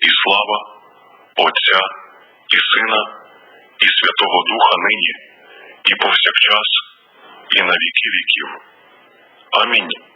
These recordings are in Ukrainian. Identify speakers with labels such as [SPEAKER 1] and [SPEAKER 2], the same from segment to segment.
[SPEAKER 1] і слава Отця і Сина, і Святого Духа нині, і повсякчас, і на віки віків. Амінь.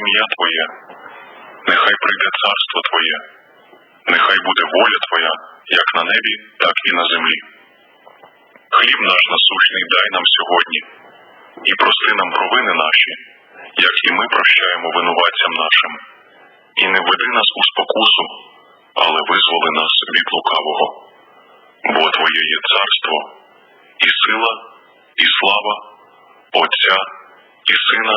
[SPEAKER 1] Ім'я Твоє, нехай прийде царство Твоє, нехай буде воля Твоя, як на небі, так і на землі. Хліб наш насущний дай нам сьогодні, і прости нам провини наші, як і ми прощаємо винуватцям нашим. І не веди нас у спокусу, але визволи нас від лукавого. Бо Твоє є царство, і сила, і слава Отця і Сина,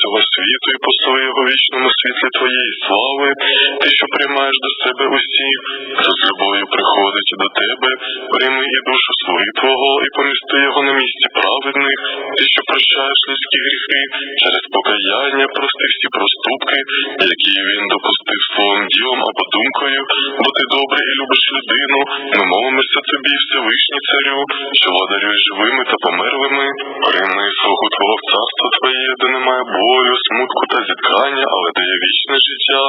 [SPEAKER 2] Цього світу і послуги його вічному світлі твоєї слави, ти, що приймаєш до себе усіх, хто з любов'ю приходить до тебе, прийми і душу свою твого, і помісти його на місці праведних, ти, що прощаєш людські гріхи, через покаяння прости всі проступки, які він допустив своїм ділом або думкою, бо ти добрий і любиш людину, ми молимося тобі, Всевишній царю, що владарюєш живими та померлими, прийми слугу твого в царство твоє, де немає болю, смутку та зіткання, але дає вічне життя,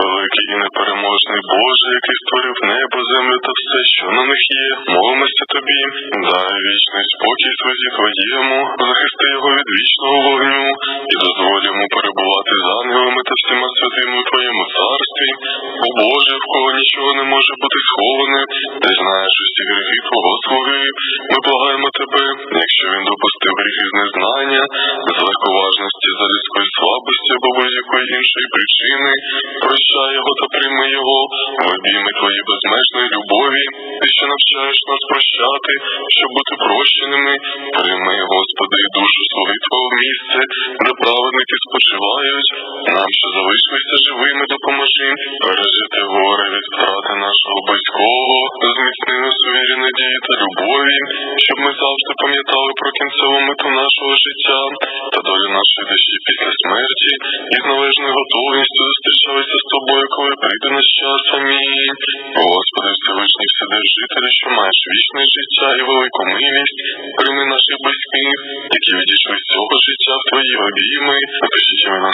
[SPEAKER 2] великий і непереможний Боже, який створив небо, землю та все, що на них є. Молимося тобі, дай вічний спокій святі твоєму, захисти його від вічного вогню, і дозволь йому перебувати з ангелами та всіма святими у твоєму царстві. О Боже, в кого нічого не може бути сховане, ти знаєш усі гріхи твого слуги. Ми благаємо тебе, якщо він допустив гріхи з мы обійми твої безмежної любові, ти що навчаєш нас прощати, щоб бути прощеними, прийми, Господи, душу слуги Твого місце, де праведники спочивають, нам, що залишилися живими, допоможи, пережити горе від втрати нашого близького, зміцни нас вірі надії та любові, щоб ми завжди пам'ятали про кінцеву мету нашого життя та долю нашої душі після смерті і з належною готовністю зустрічалися з тобою, коли прийде наш час. Амінь. Господи, Всевишній Вседержителю, що маєш вічне життя і велику милість, прийми наших близьких, які відійшли з цього життя в твої обійми. Напишіть імена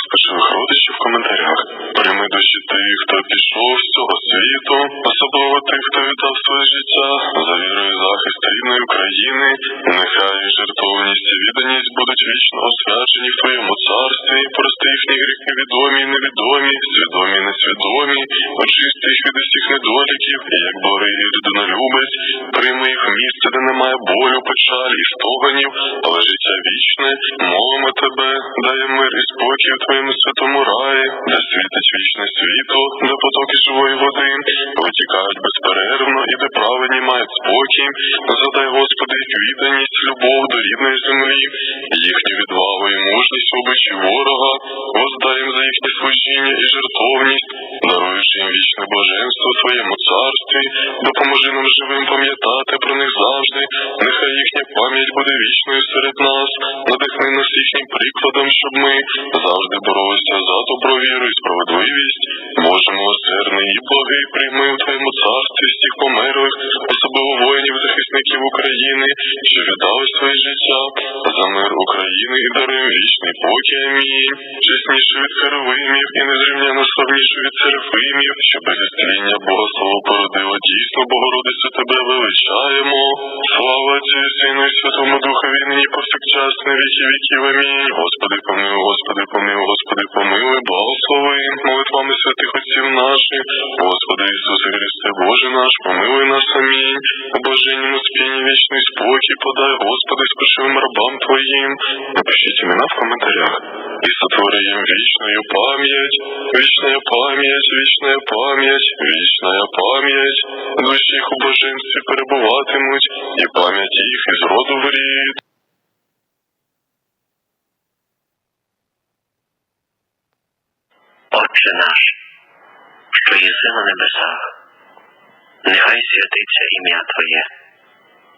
[SPEAKER 2] святому де світить вічне світло, де потоки живої води. Витікають безперервно і де мають спокій. Задай, Господи, відданість, любов до рідної землі, їхню відвагу і мужність в обличчі ворога, воздай їм за їхнє служіння і жертовність, даруючи їм вічне блаженство твоєму царстві, допоможи нам живим пам'ятати про них завжди, нехай їхня пам'ять буде вічною серед нас, надихни нас їхнім прикладом, щоб ми завжди боролися за добро, віру і справедливість. Боже милосердний і благий, прийми у твоєму царстві всіх померлих, захисників України, що віддали своє життя за мир України і даруємо вічний покій. Амінь. Чесніше від херовимів і незрівняно славніше від серафимів, що без істріння Богослово породило дійсно, Богородицю тебе величаємо. Слава Отцю Сину і Святому Духові, нині повсякчас на віки віків. Амінь. Господи помилуй, Господи помилуй, Господи помилуй, благослови молитвами святих отців наших, Господи Ісусе Христе, Боже наш, помилуй нас, амінь. У спінні вічний спокій подай, Господи, спешивим рабам Твоїм. Напишіть імена в коментарях. І сотвори їм вічною пам'ять, вічная пам'ять, вічная пам'ять, вічная пам'ять. Душі їх у блаженстві перебуватимуть, і пам'ять їх із роду в рід.
[SPEAKER 3] Отче наш, що єси на небесах, нехай святиться ім'я Твоє,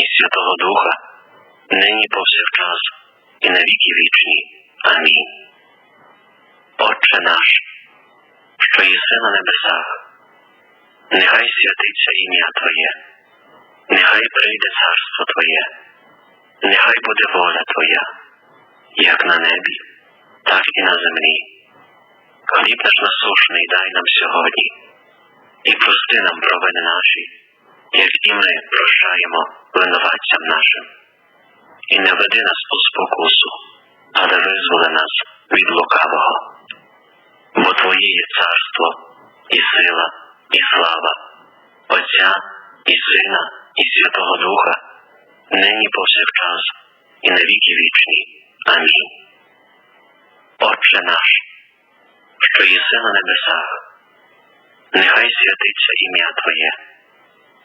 [SPEAKER 3] і Святого Духа, нині повсякчас, і на віки вічні. Амінь. Отче наш, що єси на небесах, нехай святиться ім'я Твоє, нехай прийде царство Твоє, нехай буде воля Твоя, як на небі, так і на землі. Хліб наш насушний дай нам сьогодні, і прости нам провини наші, як і ми прощаємо винуватцям нашим. І не веди нас у спокусу, але визволи нас від лукавого. Бо Твоє є царство, і сила, і слава, Отця і Сина, і Святого Духа, нині повсякчас, і на віки вічні. Амінь. Отче наш, що єси на небесах, нехай святиться ім'я Твоє,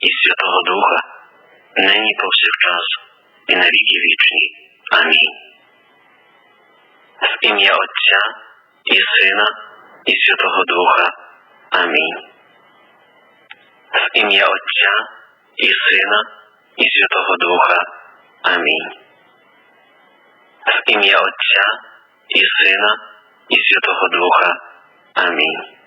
[SPEAKER 3] і Святого Духа, нині повсякчас, і на віки вічні. Амінь. В ім'я Отця і Сина, і Святого Духа. Амінь. В ім'я Отця і Сина, і Святого Духа. Амінь. В ім'я Отця і Сина, і Святого Духа. Амінь.